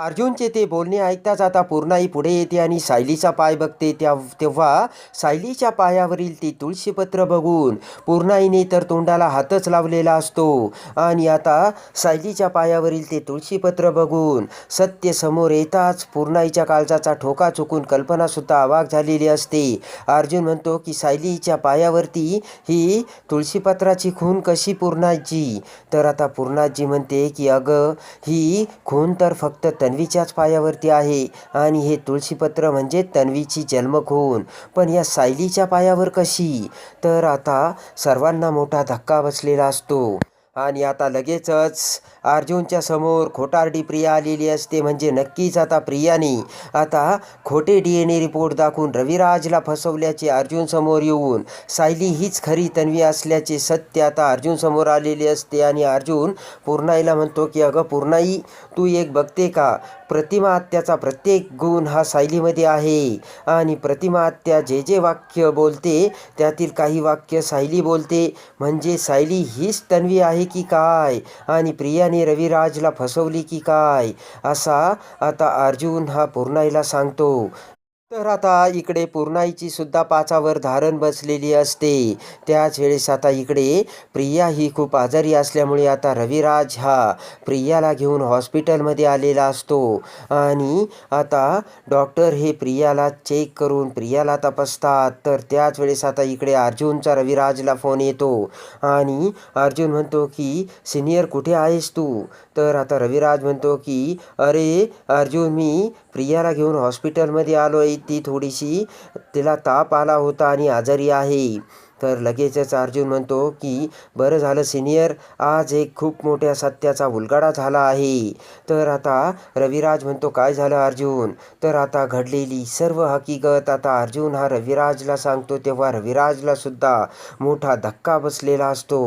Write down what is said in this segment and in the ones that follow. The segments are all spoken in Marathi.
अर्जुनचे ते बोलणे ऐकताच आता पूर्णाई पुढे येते आणि सायलीचा पाय बघते त्या तेव्हा सायलीच्या पायावरील ती तुळशीपत्र बघून पूर्णाईने तर तोंडाला हातच लावलेला असतो. आणि आता सायलीच्या पायावरील ते तुळशीपत्र बघून सत्य समोर येताच पूर्णाईच्या काळजाचा ठोका चुकून कल्पनासुद्धा अवाक झालेली असते. अर्जुन म्हणतो की सायलीच्या पायावरती ही तुळशीपत्राची खून कशी पूर्णाजी तर आता पूर्णाजी म्हणते की अगं ही खून तर फक्त तन्वीच्याच पायावरती आहे. आणि हे तुळशीपत्र म्हणजे तन्वीची जन्मखून. पण या सायलीच्या पायावर कशी? तर आता सर्वांना मोठा धक्का बसलेला असतो. आणि आता लगेचच अर्जुनच्या समोर खोटारडी प्रिया आलेली असते म्हणजे नक्कीच आता प्रियाने आता खोटे डी एन ए रिपोर्ट दाखवून रविराजला फसवल्याचे अर्जुन समोर येऊन सायली हीच खरी तन्वी असल्याचे सत्य आता अर्जुन समोर आलेले असते आणि अर्जुन पूर्णाईला म्हणतो की अगं पूर्णाई तू एक बघते का? प्रतिमा आत्याचा प्रत्येक गुण हा सायलीमध्ये आहे. आणि प्रतिमा आत्या जे जे वाक्य बोलते त्यातील काही वाक्य सायली बोलते. म्हणजे सायली हीच तन्वी आहे की काय? आणि प्रियाने रविराजला फसवली की काय? असा आता अर्जुन हा पूर्णाईला सांगतो. तर आता इकडे पूर्णाईची सुद्धा पाचावर धारण बसलेली असते. त्याच वेळेस आता इकडे प्रिया ही खूप आजारी असल्यामुळे आता रविराज हा प्रियाला घेऊन हॉस्पिटलमध्ये आलेला असतो. आणि आता डॉक्टर हे प्रियाला चेक करून प्रियाला तपासतात. तर त्याच वेळेस आता इकडे अर्जुनचा रविराजला फोन येतो. आणि अर्जुन म्हणतो की सिनियर कुठे आहेस तू? तर आता रविराज म्हणतो की अरे अर्जुन मी प्रियाला घेऊन हॉस्पिटलमध्ये आलो आहे ती थोडीशी तिला ताप आला होता आणि आजारी आहे. तर लगेचच अर्जुन म्हणतो की बरं झालं सिनियर आज एक खूप मोठ्या सत्याचा उलगडा झाला आहे. तर आता रविराज म्हणतो काय झालं अर्जुन? तर आता घडलेली सर्व हकीकत आता अर्जुन हा रविराजला सांगतो तेव्हा रविराजला सुद्धा मोठा धक्का बसलेला असतो.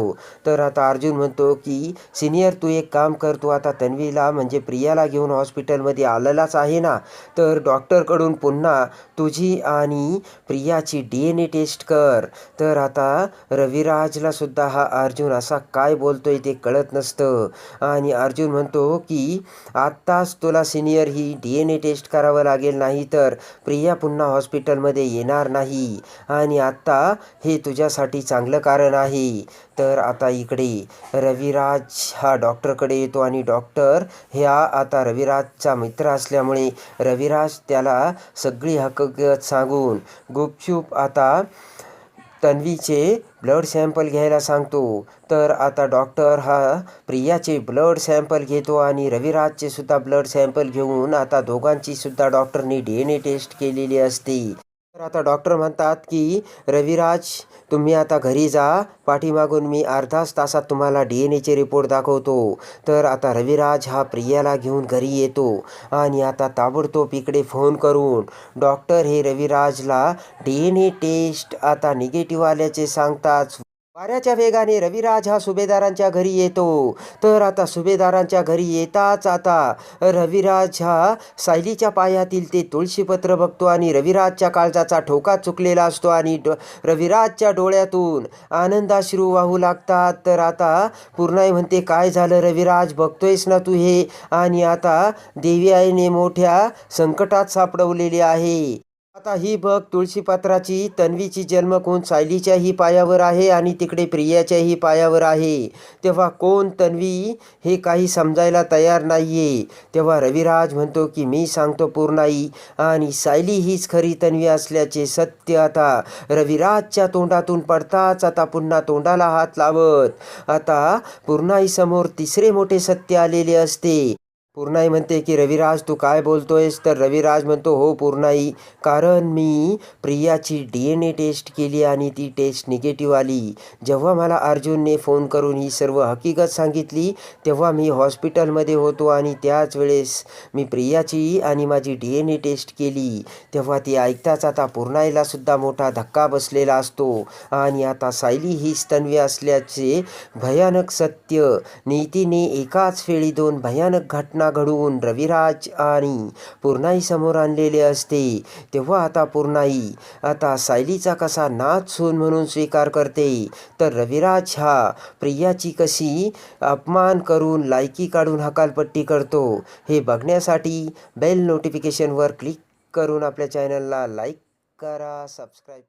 तर आता अर्जुन म्हणतो की सिनियर तू एक काम कर तू आता तन्वीला म्हणजे प्रियाला घेऊन हॉस्पिटलमध्ये आलेलाच आहे ना? तर डॉक्टरकडून पुन्हा तुझी आणि प्रियाची डी एन ए टेस्ट कर. तर आता रविराजला सुद्धा हा अर्जुन असा काय बोलतोय ते कळत नसतं. आणि अर्जुन म्हणतो की आत्ताच तुला सिनियर ही डी एन ए टेस्ट करावं लागेल नाही तर प्रिया पुन्हा हॉस्पिटलमध्ये येणार नाही. आणि आत्ता हे तुझ्यासाठी चांगलं कारण आहे. तर आता इकडे रविराज हा डॉक्टरकडे येतो आणि डॉक्टर ह्या आता रविराजचा मित्र असल्यामुळे रविराज त्याला सगळी हकीकत सांगून गुपचूप आता तन्वीचे ब्लड सॅम्पल घ्यायला सांगतो. तर आता डॉक्टर हा प्रियाचे ब्लड सॅम्पल घेतो आणि रविराजचे सुद्धा ब्लड सॅम्पल घेऊन आता दोघांची सुद्धा डॉक्टरनी डी एन ए टेस्ट केलेली असते. तर आता डॉक्टर म्हणतात की रविराज तुम्ही आता घरी जा. पाठीमागून मी अर्धाच तासात तुम्हाला डी एन एचे रिपोर्ट दाखवतो. तर आता रविराज हा प्रियाला घेऊन घरी येतो आणि आता ताबडतोब इकडे फोन करून डॉक्टर हे रविराजला डी एन ए टेस्ट आता निगेटिव्ह आल्याचे सांगतात वाऱ्याच्या वेगाने रविराज हा सुभेदारांच्या घरी येतो. तर आता सुभेदारांच्या घरी येताच आता रविराज हा सायलीच्या पायातील ते तुळशीपत्र बघतो आणि रविराजच्या काळजाचा ठोका चुकलेला असतो आणि डो रविराजच्या डोळ्यातून आनंदाश्रू वाहू लागतात. तर आता पूर्णाई म्हणते काय झालं रविराज? बघतोयस ना तू हे? आणि आता देवी आईने मोठ्या संकटात सापडवलेली आहे. आता ही बघ तुळशीपात्राची तन्वीची जन्मकोण सायलीच्याही पायावर आहे आणि तिकडे प्रियाच्याही पायावर आहे. तेव्हा कोण तन्वी? हे काही समजायला तयार नाही आहे तेव्हा रविराज म्हणतो की मी सांगतो पूर्णाई आणि सायली हीच खरी तन्वी असल्याचे सत्य आता. रविराजच्या तोंडातून पडताच आता पुन्हा तोंडाला हात लावत. आता पूर्णाईसमोर तिसरे मोठे सत्य आलेले असते. पूर्णाई म्हणते की रविराज तू काय बोलतोयस? तर रविराज म्हणतो हो पूर्णाई कारण मी प्रियाची डी एन ए टेस्ट केली आणि ती टेस्ट निगेटिव्ह आली. जेव्हा मला अर्जुनने फोन करून ही सर्व हकीकत सांगितली तेव्हा मी हॉस्पिटलमध्ये होतो आणि त्याच वेळेस मी प्रियाची आणि माझी डी एन ए टेस्ट केली. तेव्हा ती ऐकताच आता पूर्णाईलासुद्धा मोठा धक्का बसलेला असतो आणि आता सायली ही स्तन्वी असल्याचे भयानक सत्य. नीतीने एकाच वेळी दोन भयानक घटना घटना घडवून रविराज आणि पूर्णाई समोर आणलेले असते. तेव्हा आता पूर्णाई आता सायलीचा कसा नाच सून म्हणून स्वीकार करते. तर रविराज हा प्रियाची कशी अपमान करून लायकी काढून हकालपट्टी करतो हे बघण्यासाठी बेल नोटिफिकेशनवर क्लिक करून आपल्या चॅनलला लाईक करा सबस्क्राईब